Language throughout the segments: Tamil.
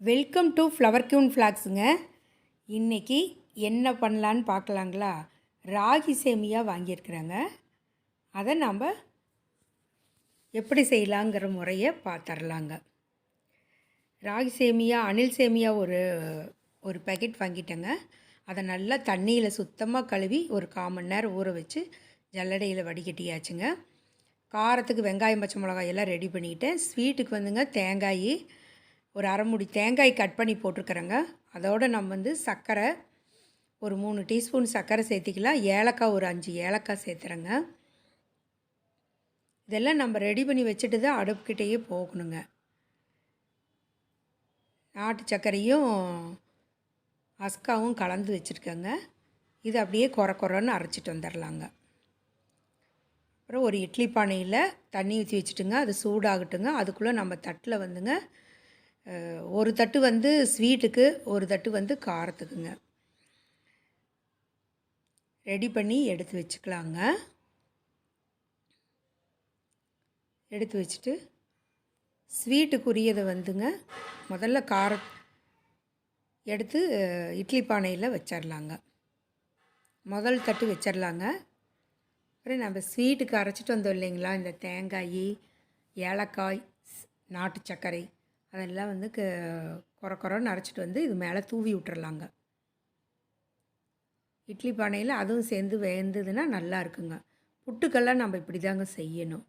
வெல்கம் டு ஃப்ளவர் கியூன் ஃப்ளாக்ஸுங்க இன்றைக்கி என்ன பண்ணலான்னு பார்க்கலாங்களா? ராகி சேமியா வாங்கியிருக்கிறாங்க. அதை நாம் எப்படி செய்யலாங்கிற முறையை பார்த்துர்லாங்க ராகி சேமியா அணில் சேமியா ஒரு ஒரு பேக்கெட் வாங்கிட்டேங்க. அதை நல்லா தண்ணியில் சுத்தமாக கழுவி ஒரு கால் மணி நேரம் ஊற வச்சு ஜல்லடையில் வடிகட்டியாச்சுங்க. காரத்துக்கு வெங்காயம் பச்சை மிளகாய் எல்லாம் ரெடி பண்ணிக்கிட்டேன் ஸ்வீட்டுக்கு வந்துங்க தேங்காய் ஒரு அரைமுடி தேங்காய் கட் பண்ணி போட்டிருக்கிறேங்க. அதோடு நம்ம வந்து சர்க்கரை ஒரு மூணு டீஸ்பூன் சர்க்கரை சேர்த்திக்கலாம். ஏலக்காய் ஒரு அஞ்சு ஏலக்காய் சேர்த்துறேங்க. இதெல்லாம் நம்ம ரெடி பண்ணி வச்சுட்டு தான் அடுப்புக்கிட்டேயே போகணுங்க. நாட்டு சர்க்கரையும் அஸ்காவும் கலந்து வச்சுருக்கேங்க. இது அப்படியே குறை குறைன்னு அரைச்சிட்டு வந்துடலாங்க. அப்புறம் ஒரு இட்லி பானையில் தண்ணி ஊற்றி வச்சுட்டுங்க. அது சூடாகட்டுங்க. அதுக்குள்ளே நம்ம தட்டில் வந்துங்க ஒரு தட்டு வந்து ஸ்வீட்டுக்கு ஒரு தட்டு வந்து காரத்துக்குங்க. ரெடி பண்ணி எடுத்து வச்சுக்கலாங்க. எடுத்து வச்சுட்டு ஸ்வீட்டுக்குரியதை வந்துங்க முதல்ல கார எடுத்து இட்லி பானையில் வச்சிடலாங்க முதல் தட்டு வச்சிடலாங்க அப்புறம் நம்ம ஸ்வீட்டுக்கு அரைச்சிட்டு வந்தோம் இல்லைங்களா இந்த தேங்காய் ஏலக்காய் நாட்டு சர்க்கரை அதெல்லாம் வந்து க குறை குறைன்னு அரைச்சிட்டு வந்து இது மேலே தூவி விட்டுறலாங்க. இட்லி பானையில் அதுவும் சேர்ந்து வேந்ததுன்னா நல்லா இருக்குங்க. புட்டுக்கெல்லாம் நம்ம இப்படி தாங்க செய்யணும்.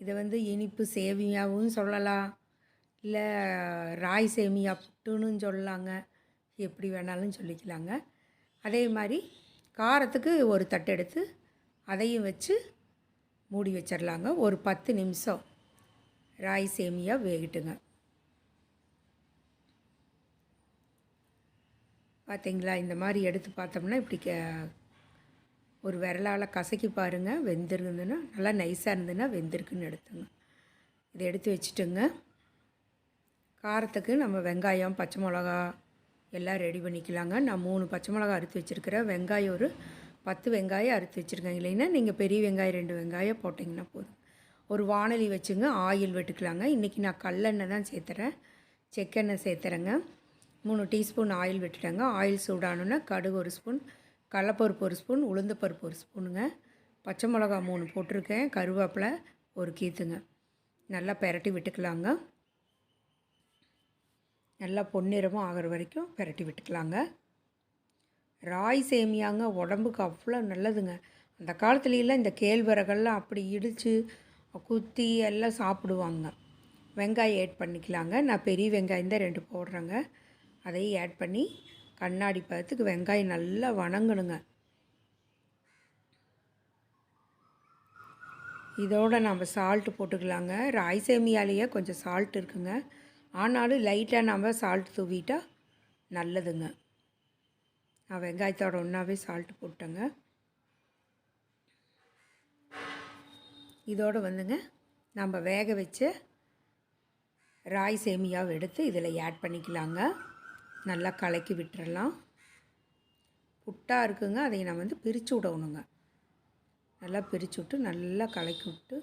இதை வந்து இனிப்பு சேமியாவும் சொல்லலாம். இல்லை ராய் சேமியா புட்டுன்னு சொல்லலாங்க. எப்படி வேணாலும் சொல்லிக்கலாங்க. அதே மாதிரி காரத்துக்கு ஒரு தட்டு எடுத்து அதையும் வச்சு மூடி வச்சிடலாங்க ஒரு பத்து நிமிஷம். ராய் சேமியா வேகட்டுங்க. பார்த்தீங்களா இந்த மாதிரி எடுத்து பார்த்தோம்னா இப்படி க ஒரு விரலால் கசக்கி பாருங்கள் வெந்திருந்ததுன்னா நல்லா நைஸாக இருந்ததுன்னா வெந்திருக்குன்னு எடுத்துங்க. இதை எடுத்து வச்சுட்டுங்க. காரத்துக்கு நம்ம வெங்காயம் பச்சை மிளகா எல்லாம் ரெடி பண்ணிக்கலாங்க. நான் மூணு பச்சை மிளகா அறுத்து வச்சுருக்கிறேன். வெங்காயம் ஒரு பத்து வெங்காயம் அறுத்து வச்சுருக்கேன். இல்லைன்னா நீங்கள் பெரிய வெங்காயம் ரெண்டு வெங்காயம் போட்டிங்கன்னா போதும். ஒரு வானொலி வச்சுங்க ஆயில் வெட்டுக்கலாங்க. இன்றைக்கி நான் கல்லெண்ணெய் தான் சேர்த்துறேன். செக்கெண்ணெய் சேர்த்துறேங்க. மூணு டீஸ்பூன் ஆயில் விட்டுட்டேங்க ஆயில் சூடானோன்னா கடுகு ஒரு ஸ்பூன் கடலப்பருப்பு ஒரு ஸ்பூன் உளுந்தப்பருப்பு ஒரு ஸ்பூனுங்க. பச்சை மிளகா மூணு போட்டிருக்கேன். கருவேப்பிலை ஒரு கீத்துங்க. நல்லா பெரட்டி விட்டுக்கலாங்க. நல்லா பொன்னிறமும் ஆகிற வரைக்கும் பெரட்டி விட்டுக்கலாங்க. ராய் சேமியாங்க. உடம்புக்கு அவ்வளோ நல்லதுங்க. அந்த காலத்துலலாம் இந்த கேழ்வரகெல்லாம் அப்படி இடித்து குத்தி எல்லாம் சாப்பிடுவாங்க. வெங்காயம் ஆட் பண்ணிக்கலாங்க. நான் பெரிய வெங்காயம் தான் ரெண்டு போடுறேங்க. அதையும் ஆட் பண்ணி கண்ணாடி பதத்துக்கு வெங்காயம் நல்லா வணங்கணுங்க. இதோட நம்ம சால்ட்டு போட்டுக்கலாங்க. ராய் சேமியாலேயே கொஞ்சம் சால்ட் இருக்குங்க. ஆனாலும் லைட்டாக நம்ம சால்ட் தூவிட்டால் நல்லதுங்க. நான் வெங்காயத்தோட ஒன்றாவே சால்ட்டு போட்டேங்க. இதோடு வந்துங்க நம்ம வேக வச்ச ராய் சேமியாவை எடுத்து இதில் ஆட் பண்ணிக்கலாங்க. நல்லா கலக்கி விட்டுறலாம். புட்டாக இருக்குங்க அதை நம்ம வந்து பிரித்து விடணுங்க. நல்லா பிரித்து விட்டு நல்லா கலக்கி விட்டு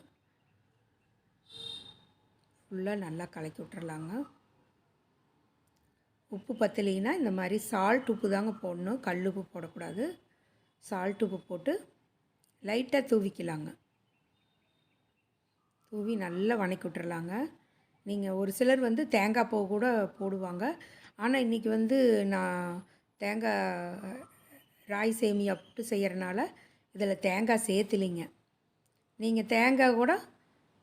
ஃபுல்லாக நல்லா கலக்கி விட்டுறலாங்க. உப்பு பத்தலைன்னா இந்த மாதிரி சால்ட் உப்பு தாங்க போடணும். கல் உப்பு போடக்கூடாது. சால்ட் உப்பு போட்டு லைட்டாக தூவிக்கலாங்க. தூவி நல்லா வணக்கி விட்டுறலாங்க. நீங்கள் ஒரு சிலர் வந்து தேங்காய் பூ கூட போடுவாங்க. ஆனால் இன்றைக்கி வந்து நான் தேங்காய் ராய் சேமியா போட்டு செய்கிறனால இதில் தேங்காய் சேர்த்துலிங்க. நீங்கள் தேங்காய் கூட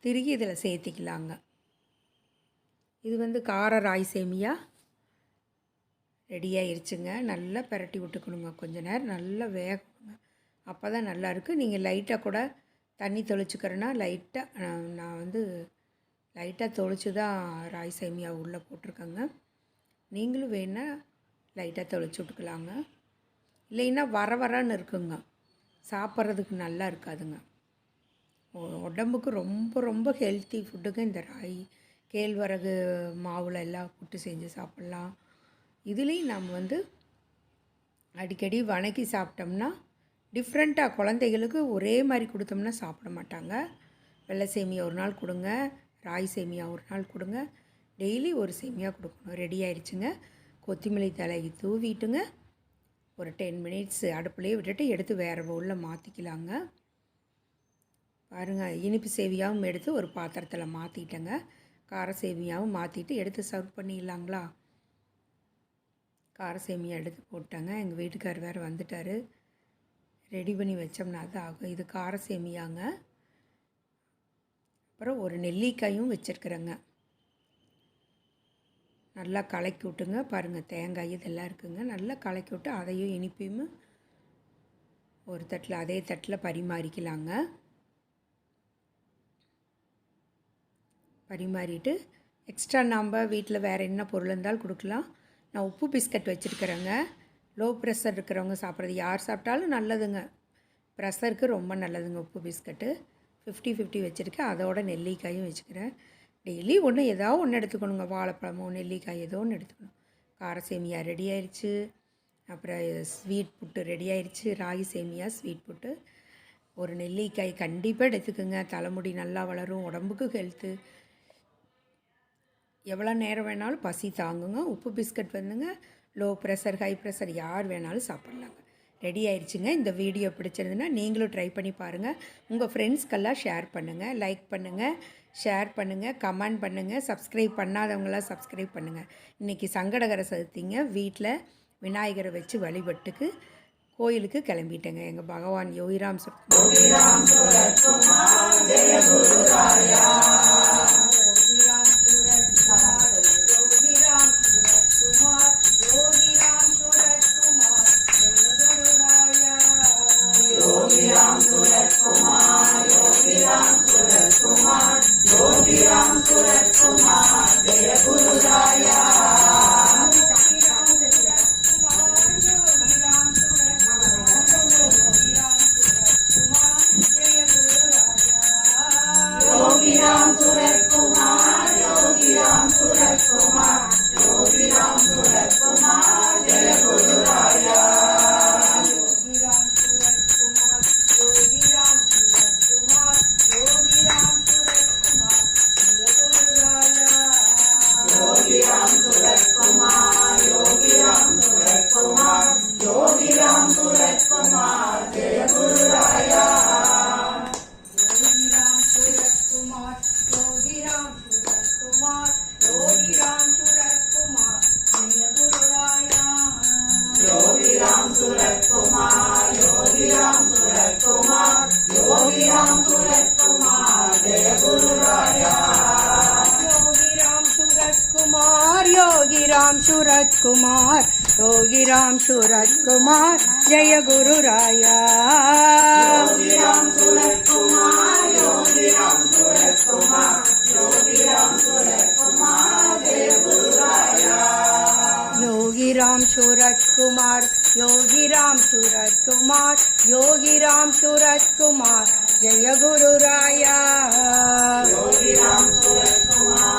திருகி இதில் சேர்த்திக்கலாங்க. இது வந்து கார ராய் சேமியா. ரெடி ஆயிருச்சுங்க நல்லா பிரட்டி விட்டுக்கணுங்க. கொஞ்ச நேரம் நல்லா வேகணுங்க. அப்போ தான் நல்லாயிருக்கு நீங்கள் லைட்டாக கூட தண்ணி தெளிச்சுக்கிறேன்னா லைட்டாக நான் வந்து லைட்டாக தொளிச்சு தான் ராய் சேமியா உள்ளே போட்டிருக்கேங்க. நீங்களும் வேணால் லைட்டாக தொளிச்சு விட்டுக்கலாங்க. இல்லைன்னா வர வரன்னு இருக்குங்க. சாப்பிட்றதுக்கு நல்லா இருக்காதுங்க. உடம்புக்கு ரொம்ப ரொம்ப ஹெல்த்தி ஃபுட்டுங்க இந்த ராய் கேழ்வரகு மாவில் எல்லாம் புட்டு செஞ்சு சாப்பிட்லாம். இதுலேயும் நம்ம வந்து அடிக்கடி வணக்கி சாப்பிட்டோம்னா டிஃப்ரெண்ட்டாக குழந்தைகளுக்கு ஒரே மாதிரி கொடுத்தோம்னா சாப்பிட மாட்டாங்க. வெள்ளை சேமியா ஒரு நாள் கொடுங்க ராய் சேமியா ஒரு நாள் கொடுங்க. டெய்லி ஒரு சேமியா கொடுக்கணும். ரெடி ஆயிடுச்சுங்க கொத்திமல்லி தலையை தூவிட்டுங்க. ஒரு டென் மினிட்ஸ் அடுப்புலேயே விட்டுட்டு எடுத்து வேறு பவுலில் மாற்றிக்கலாங்க பாருங்கள் இனிப்பு சேவியாவும் எடுத்து ஒரு பாத்திரத்தில் மாற்றிட்டேங்க கார சேமியாவும் மாற்றிட்டு எடுத்து சர்வ் பண்ணிடலாங்களா? கார சேமியா எடுத்து போட்டாங்க. எங்கள் வீட்டுக்கார் வேறு வந்துட்டார். ரெடி பண்ணி வச்சோம்னா தான் ஆகும். இது கார சேமியாங்க. அப்புறம் ஒரு நெல்லிக்காயும் வச்சுருக்குறேங்க. நல்லா கலக்கி விட்டுங்க. பாருங்கள் தேங்காய் இதெல்லாம் இருக்குங்க. நல்லா கலக்கி விட்டு அதையும் இனிப்பையும் ஒரு தட்டில் அதே தட்டில் பரிமாறிக்கலாங்க. பரிமாறிட்டு எக்ஸ்ட்ரா நம்ம வீட்டில் வேறு என்ன பொருள் இருந்தாலும் கொடுக்கலாம். நான் உப்பு பிஸ்கட் வச்சுருக்குறேங்க. லோ ப்ரெஷர் இருக்கிறவங்க சாப்பிட்றது. யார் சாப்பிட்டாலும் நல்லதுங்க. ப்ரெஷருக்கு ரொம்ப நல்லதுங்க உப்பு பிஸ்கட்டு. ஃபிஃப்டி ஃபிஃப்டி வச்சுருக்கேன். அதோட நெல்லிக்காயும் வச்சுக்கிறேன். டெய்லி ஒன்று ஏதோ ஒன்று எடுத்துக்கணுங்க. வாழைப்பழமோ நெல்லிக்காய் ஏதோ ஒன்று எடுத்துக்கணும். கார சேமியா ரெடி ஆயிடுச்சு அப்புறம் ஸ்வீட் புட்டு ரெடி ஆயிடுச்சு ராகி சேமியா ஸ்வீட் புட்டு. ஒரு நெல்லிக்காய் கண்டிப்பாக எடுத்துக்கோங்க. தலைமுடி நல்லா வளரும். உடம்புக்கு ஹெல்த்து எவ்வளோ நேரம் வேணாலும் பசி தாங்குங்க. உப்பு பிஸ்கட் வந்துங்க. லோ ப்ரெஷர் ஹை ப்ரெஷர் யார் வேணாலும் சாப்பிட்லாங்க. ரெடி ஆயிடுச்சுங்க. இந்த வீடியோ பிடிச்சிருந்துன்னா நீங்களும் ட்ரை பண்ணி பாருங்கள் உங்கள் ஃப்ரெண்ட்ஸ்க்கெல்லாம் ஷேர் பண்ணுங்கள் லைக் பண்ணுங்கள் ஷேர் பண்ணுங்கள் கமெண்ட் பண்ணுங்கள் சப்ஸ்கிரைப் பண்ணாதவங்களாம் சப்ஸ்கிரைப் பண்ணுங்கள் இன்றைக்கி சங்கடகர சதுர்த்திங்க. வீட்டில் விநாயகரை வச்சு வழிபட்டுக்கு கோயிலுக்கு கிளம்பிட்டேங்க. எங்கள் பகவான் Yogiram Yeah. Ram Suras Kumar, Lodi Ram Suras Kumar, Jaya Ram Suras Kumar, Lodi Ram Suras Ram Suras Kumar, Yogi Ram Suraj Kumar, Yogi Ram Suraj Kumar, गुरु राया योगीराम सूरज कुमार योगीराम सूरज कुमार योगीराम सूरज कुमार जय गुरु राया योगीराम सूरज कुमार